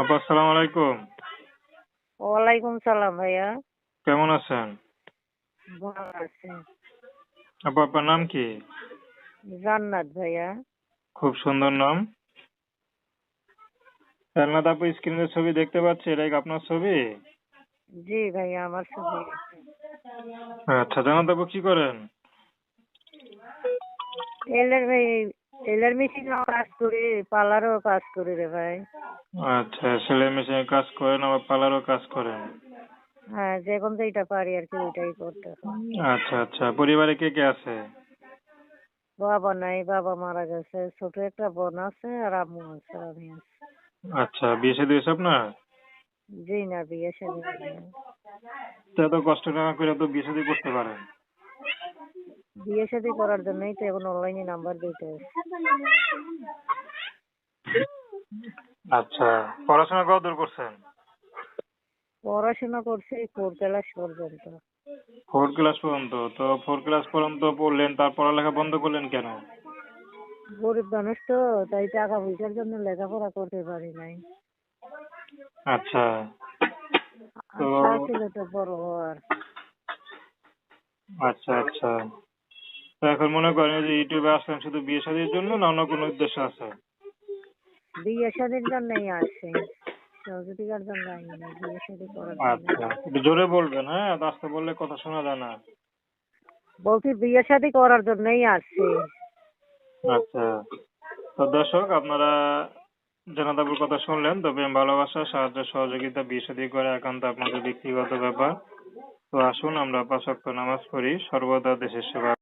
আপা আসসালামু আলাইকুম। ওয়ালাইকুম সালাম ভাইয়া। কেমন আছেন? ভালো আছি। আপা আপনার নাম কি? জান্নাত ভাইয়া। খুব সুন্দর নাম। জান্নাত আপু স্ক্রিনে ছবি দেখতে পাচ্ছি এটা কি আপনার ছবি? জি ভাইয়া আমার ছবি আচ্ছা জান্নাত আপু কি করেন? টেলার ভাই টেলার মেশিনেও কাজ করি পার্লারও কাজ করি রে ভাই। আচ্ছা সেলাই মেশিনে কাজ করেন আবার পার্লারও কাজ করেন? হ্যাঁ যখন যেটা পারি আর কি ওইটাই করতে আচ্ছা আচ্ছা পরিবারে কে কে আছে? বাবা নাই বাবা মারা গেছে ছোট একটা বোন আছে আর আম্মু আছে আমি আছি। আচ্ছা বিয়ে শাদী হয়েছে আপনার? জি না বিয়ে শাদী। তো এত কষ্ট না করে তো বিয়ে শাদী করতে পারেন। বিয়ে শাদী করার জন্যই তো এখন অনলাইনে নাম্বার দিতে। আচ্ছা পড়াশোনা কত দূর করছেন? পড়াশোনা করছি ফোর ক্লাস পর্যন্ত। ফোর ক্লাস পর্যন্ত? তো ফোর ক্লাস পর্যন্ত পড়লেন তার পড়ালেখা বন্ধ করলেন কেন? গরিব মানুষ তো তাই টাকা পয়সার জন্য লেখাপড়া করতে পারি নাই। আচ্ছা। তো ছিল তো বড় হওয়ার। আচ্ছা আচ্ছা। তো এখন মনে করেন যে ইউটিউবে আসলেন শুধু বিয়ে শাদীর জন্য না অন্য কোনো উদ্দেশ্য আছে? বিয়ে শাদীর জন্যই আসছি সহযোগিতার জন্য বিয়ে শাদী করার আচ্ছা একটু জোরে বলবেন হ্যাঁ? আস্তে বললে কথা শোনা যায় না। বলছি বিয়ে শাদী করার জন্যই আসছি আচ্ছা তো দর্শক আপনারা জানাদাবুর কথা শুনলেন তবে ভালোবাসা সাহায্য সহযোগিতা বিয়ে শাদী করে একান্ত আপনাদের ব্যক্তিগত ব্যাপার। তো আসুন আমরা পাঁচ নামাজ পড়ি সর্বদা দেশের সেবা